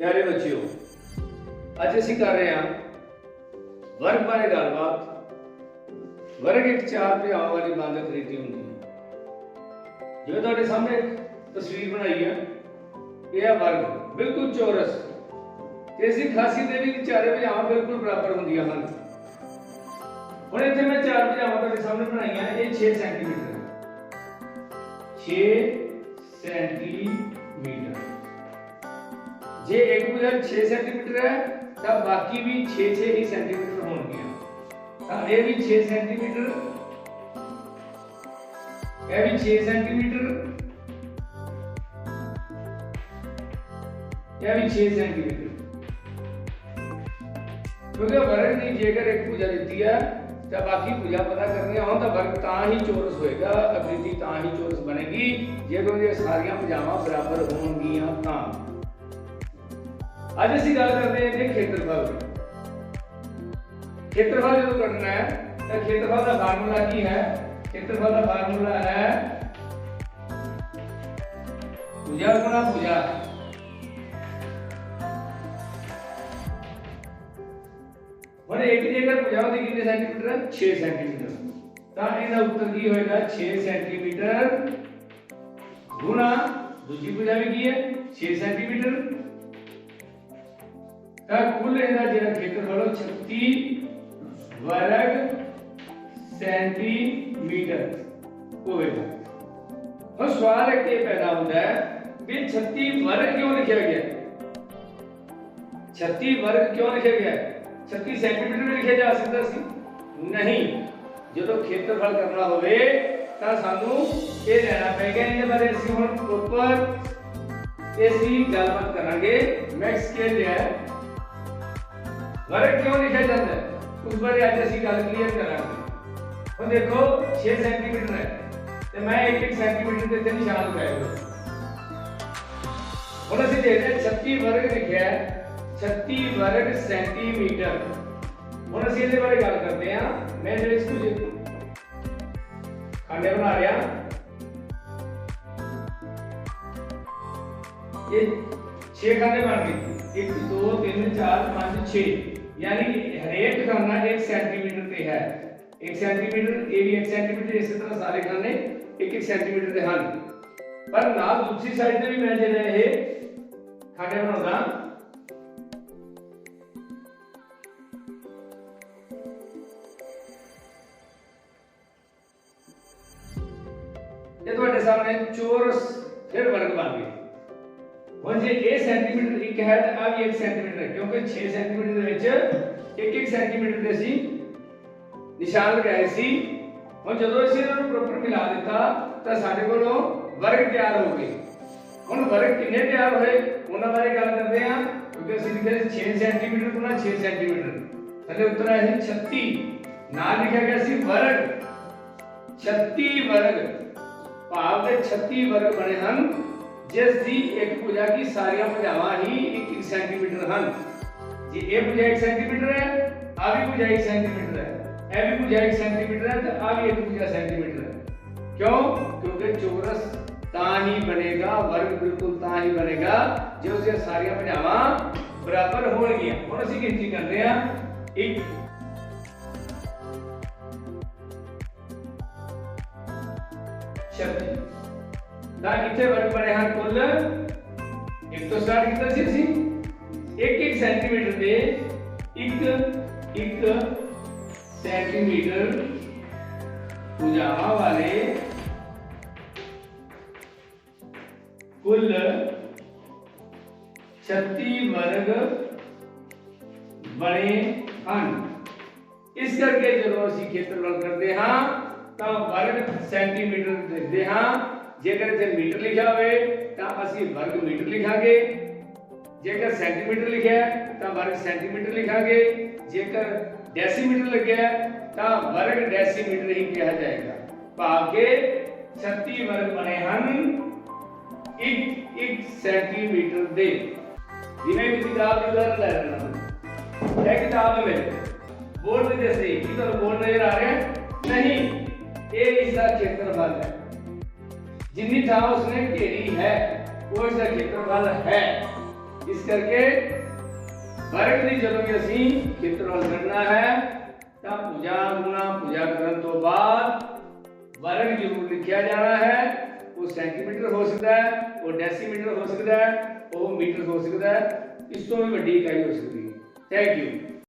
ਪਿਆਰੇ ਬੱਚਿਓ ਅੱਜ ਅਸੀਂ ਕਰ ਰਹੇ ਹਾਂ ਵਰਗ ਬਾਰੇ ਗੱਲਬਾਤ ਵਰਗ ਇੱਕ ਚਾਰ ਭੁਜਾਵਾਂ ਵਾਲੀ ਬੰਦ ਖਰੀਦੀ ਹੁੰਦੀ ਹੈ ਜਿਵੇਂ ਤੁਹਾਡੇ ਸਾਹਮਣੇ ਇੱਕ ਤਸਵੀਰ ਬਣਾਈ ਹੈ ਇਹ ਹੈ ਵਰਗ ਬਿਲਕੁਲ ਚੌਰਸ ਤੇ ਇਸ ਦੀ ਖਾਸੀਅਤ ਇਹ ਵੀ ਕਿ ਚਾਰੇ ਭੁਜਾਵਾਂ ਬਿਲਕੁਲ ਬਰਾਬਰ ਹੁੰਦੀਆਂ ਹਨ ਹੁਣ ਇੱਥੇ ਮੈਂ ਚਾਰ ਭੁਜਾਵਾਂ ਤੁਹਾਡੇ ਸਾਹਮਣੇ ਬਣਾਈਆਂ ਇਹ 6 ਸੈਂਟੀਮੀਟਰ ਹੈ 6 ਸੈਂਟੀਮੀਟਰ जे एक भुजन 6 सेंटीमीटर है, तब बाकी भी 6 6 ही सेंटीमीटर होंगे। तब ये भी 6 सेंटीमीटर ये भी 6 सेंटीमीटर ये भी 6 सेंटीमीटर क्योंकि वर्ग नहीं जेकर एक भुजा दी है तो बाकी भुजा पता करने हो तो वर्ग ता ही चोरस होएगा आकृति ता ही चोरस बनेगी जेकर ये सारियाँ भुजावां बराबर होंगी ता। ਅੱਜ ਅਸੀਂ ਗੱਲ ਕਰਦੇ ਹਾਂ ਜੀ ਖੇਤਰਫਲ ਦੀ ਖੇਤਰਫਲ ਜਦੋਂ ਕੱਢਣਾ ਹੈ ਤਾਂ ਖੇਤਰਫਲ ਦਾ ਫਾਰਮੂਲਾ ਕੀ ਹੈ ਖੇਤਰਫਲ ਦਾ ਫਾਰਮੂਲਾ ਹੈ ਭੁਜਾ ਗੁਣਾ ਭੁਜਾ ਹੁਣ ਇੱਕ ਜੇਕਰ ਭੁਜਾ ਦੀ ਕਿੰਨੇ ਸੈਂਟੀਮੀਟਰ ਹੈ 6 ਸੈਂਟੀਮੀਟਰ ਤਾਂ ਇਹਦਾ ਉੱਤਰ ਕੀ ਹੋਏਗਾ 6 ਸੈਂਟੀਮੀਟਰ ਗੁਣਾ ਦੂਜੀ ਭੁਜਾ ਵੀ ਕੀ ਹੈ 6 ਸੈਂਟੀਮੀਟਰ ਤਾਂ ਕੁੱਲ ਇਹਦਾ ਜਿਹੜਾ ਖੇਤਰਫਲ ਉਹ 36 ਵਰਗ ਸੈਂਟੀਮੀਟਰ ਹੋਵੇਗਾ। ਹੁਣ ਸਵਾਲ ਇੱਕ ਇਹ ਪੈਦਾ ਹੁੰਦਾ ਹੈ ਵੀ 36 ਵਰਗ ਕਿਉਂ ਲਿਖਿਆ ਗਿਆ? 36 ਵਰਗ ਕਿਉਂ ਲਿਖਿਆ ਗਿਆ? 36 ਸੈਂਟੀਮੀਟਰ ਵੀ ਲਿਖਿਆ ਜਾ ਸਕਦਾ ਸੀ? ਨਹੀਂ। ਜਦੋਂ ਖੇਤਰਫਲ ਕਰਨਾ ਹੋਵੇ, ਤਾਂ ਸਾਨੂੰ ਇਹ ਲੈਣਾ ਪਏਗਾ ਇਹਦੇ ਬਾਰੇ ਅਸੀਂ ਹੁਣ ਪ੍ਰੋਪਰ ਇਸ ਗੱਲਬਾਤ ਕਰਾਂਗੇ। ਮੈਕਸ ਸਕੇਲ ਲਿਆ ਹੈ ਵਰਗ ਕਿਉਂ ਲਿਖਿਆ ਜਾਂਦਾ ਹੈ ਉਸ ਬਾਰੇ ਅੱਜ ਅਸੀਂ ਗੱਲ ਕਲੀਅਰ ਕਰਾਂਗੇ ਹੁਣ ਦੇਖੋ 6 ਸੈਂਟੀਮੀਟਰ ਹੈ ਤੇ ਮੈਂ 1 1 ਸੈਂਟੀਮੀਟਰ ਦੇ ਤੇ ਨਿਸ਼ਾਨ ਲਗਾਇਆ ਹੁਣ ਅਸੀਂ ਦੇਖਦੇ ਹਾਂ 36 ਵਰਗ ਲਿਖਿਆ ਹੈ 36 ਵਰਗ ਸੈਂਟੀਮੀਟਰ ਹੁਣ ਅਸੀਂ ਇਹਦੇ ਬਾਰੇ ਗੱਲ ਕਰਦੇ ਹਾਂ ਮੈਂ ਜਿਹੜੇ ਇਸ ਕੁਝ ਖਾਂਡੇ ਬਣਾ ਰਿਹਾ ਇਹ 6 ਖਾਨੇ ਬਣ ਗਏ 1 2 3 4 5 6 यानी कि हरेक खाना 1 सेंटीमीटर ਤੇ ਹੈ 1 सेंटीमीटर ਇਹ ਵੀ 1 सेंटीमीटर ਇਸੇ ਤਰ੍ਹਾਂ ਸਾਰੇ ਖਾਨੇ 1 1 सेंटीमीटर ਦੇ ਹਨ ਪਰ ਨਾਲ ਦੂਸਰੀ ਸਾਈਡ ਤੇ ਵੀ ਮੈਂ ਜਿਹੜਾ ਇਹ ਖਾਨੇ ਬਣਾਉਂਦਾ ਇਹ ਤੁਹਾਡੇ ਸਾਹਮਣੇ ਚੌਰਸ ਫਿਰ ਵਰਗ ਬਣ ਗਏ ਹੁਣ ਜੇ ਇਹ ਸੈਂਟੀਮੀਟਰ ਇੱਕ ਹੈ ਤਾਂ ਆ ਵੀ 1 ਸੈਂਟੀਮੀਟਰ ਹੈ, ਕਿਉਂਕਿ 6 ਸੈਂਟੀਮੀਟਰ ਦੇ ਵਿੱਚ 1 1 ਸੈਂਟੀਮੀਟਰ ਦੇ ਅਸੀਂ ਨਿਸ਼ਾਨ ਲਗਾਏ ਸੀ। ਹੁਣ ਜਦੋਂ ਅਸੀਂ ਇਹਨਾਂ ਨੂੰ ਪ੍ਰੋਪਰ ਮਿਲਾ ਦਿੱਤਾ, ਤਾਂ ਸਾਡੇ ਕੋਲੋਂ ਵਰਗ ਤਿਆਰ ਹੋ ਗਏ। ਹੁਣ ਵਰਗ ਕਿੰਨੇ ਤਿਆਰ ਹੋਏ? ਉਹਨਾਂ ਬਾਰੇ ਗੱਲ ਕਰਦੇ ਹਾਂ, ਕਿਉਂਕਿ ਅਸੀਂ ਲਿਖਿਆ 6 ਸੈਂਟੀਮੀਟਰ ਗੁਣਾ 6 ਸੈਂਟੀਮੀਟਰ ਥੱਲੇ ਉੱਤਰ ਆਇਆ ਸੀ 36 ਨਾਲ ਲਿਖਿਆ ਗਿਆ ਸੀ ਵਰਗ। 36 ਵਰਗ। ਭਾਵ ਦੇ 36 ਵਰਗ ਬਣੇ ਹਨ। ਜਿਸ ਦੀ ਇੱਕ ਭੁਜਾ ਕੀ ਸਾਰੀਆਂ ਭੁਜਾਵਾਂ ਹੀ 1 ਸੈਂਟੀਮੀਟਰ ਹਨ ਜੇ ਇਹ ਭੁਜਾ 1 ਸੈਂਟੀਮੀਟਰ ਹੈ ਆ ਵੀ ਭੁਜਾ 1 ਸੈਂਟੀਮੀਟਰ ਹੈ ਇਹ ਵੀ ਭੁਜਾ 1 ਸੈਂਟੀਮੀਟਰ ਹੈ ਤੇ ਆ ਵੀ ਇੱਕ ਭੁਜਾ ਸੈਂਟੀਮੀਟਰ ਹੈ ਕਿਉਂ ਕਿਉਂਕਿ ਚੌਰਸ ਤਾਂ ਹੀ ਬਣੇਗਾ ਵਰਗ ਬਿਲਕੁਲ ਤਾਂ ਹੀ ਬਣੇਗਾ ਜੇ ਉਸੇ ਸਾਰੀਆਂ ਭੁਜਾਵਾਂ ਬਰਾਬਰ ਹੋਣਗੀਆਂ ਹੁਣ ਅਸੀਂ ਗਿਣਤੀ ਕਰਦੇ ਹਾਂ 1 ਛੱਤੀ ਤਾਂ ਇੱਥੇ ਵਰਗ ਬਣੇ ਹਨ ਕੁੱਲ ਇੱਕ ਤੋਂ ਸਟਾਰਟ ਕੀਤਾ ਸੀ ਅਸੀਂ 1 1 ਸੈਂਟੀਮੀਟਰ ਦੇ 1 1 ਸੈਂਟੀਮੀਟਰ ਭੁਜਾਵਾਂ ਵਾਲੇ ਕੁੱਲ 36 ਵਰਗ ਬਣੇ ਹਨ ਇਸ ਕਰਕੇ ਜਦੋਂ ਅਸੀਂ ਖੇਤਰਫਲ ਕਰਦੇ ਹਾਂ ਤਾਂ ਵਰਗ ਸੈਂਟੀਮੀਟਰ ਲਿਖਦੇ ਹਾਂ ਜੇਕਰ ਇੱਥੇ ਮੀਟਰ ਲਿਖਿਆ ਹੋਵੇ ਤਾਂ ਅਸੀਂ ਵਰਗ ਮੀਟਰ ਲਿਖਾਂਗੇ ਜੇਕਰ ਸੈਂਟੀਮੀਟਰ ਲਿਖਿਆ ਹੈ ਤਾਂ ਵਰਗ ਸੈਂਟੀਮੀਟਰ ਲਿਖਾਂਗੇ ਜੇਕਰ ਡੈਸੀਮੀਟਰ ਲੱਗਿਆ ਹੈ ਤਾਂ ਵਰਗ ਡੈਸੀਮੀਟਰ ਹੀ ਕਿਹਾ ਜਾਏਗਾ ਭਾਵ ਕਿ 36 ਵਰਗ ਬਣੇ ਹਨ 1 1 ਸੈਂਟੀਮੀਟਰ ਦੇ ਜਿਵੇਂ ਕਿ ਕਿਤਾਬ ਦੀ ਉਦਾਹਰਨ ਲੈ ਲੈਣਾ ਇਹ ਕਿਤਾਬ ਹੈ ਮੇਰੇ ਬੋਰਡ ਤੇ ਜੈਸੇ ਕੀ ਤੁਹਾਨੂੰ ਬੋਰਡ ਨਜ਼ਰ ਆ ਰਿਹਾ ਹੈ? ਨਹੀਂ ਇਹ ਇਸ ਦਾ ਖੇਤਰਫਲ ਹੈ ਜਿੰਨੀ ਥਾਂ ਉਸਨੇ ਘੇਰੀ ਹੈ ਉਹ ਇਸ ਦਾ ਖੇਤਰਫਲ ਹੈ ਇਸ ਕਰਕੇ ਵਰਗ ਦੀ ਜਦੋਂ ਵੀ ਅਸੀਂ ਖੇਤਰਫਲ ਕੱਢਣਾ ਹੈ ਤਾਂ ਭੁਜਾ ਗੁਣਾ ਭੁਜਾ ਕਰਨ ਤੋਂ ਬਾਅਦ ਵਰਗ ਜ਼ਰੂਰ ਲਿਖਿਆ ਜਾਣਾ ਹੈ ਉਹ ਸੈਂਟੀਮੀਟਰ ਹੋ ਸਕਦਾ ਹੈ ਉਹ ਡੈਸੀਮੀਟਰ ਹੋ ਸਕਦਾ ਹੈ ਉਹ ਮੀਟਰ ਹੋ ਸਕਦਾ ਹੈ ਇਸ ਤੋਂ ਵੀ ਵੱਡੀ ਇਕਾਈ ਹੋ ਸਕਦੀ ਹੈ ਥੈਂਕ ਯੂ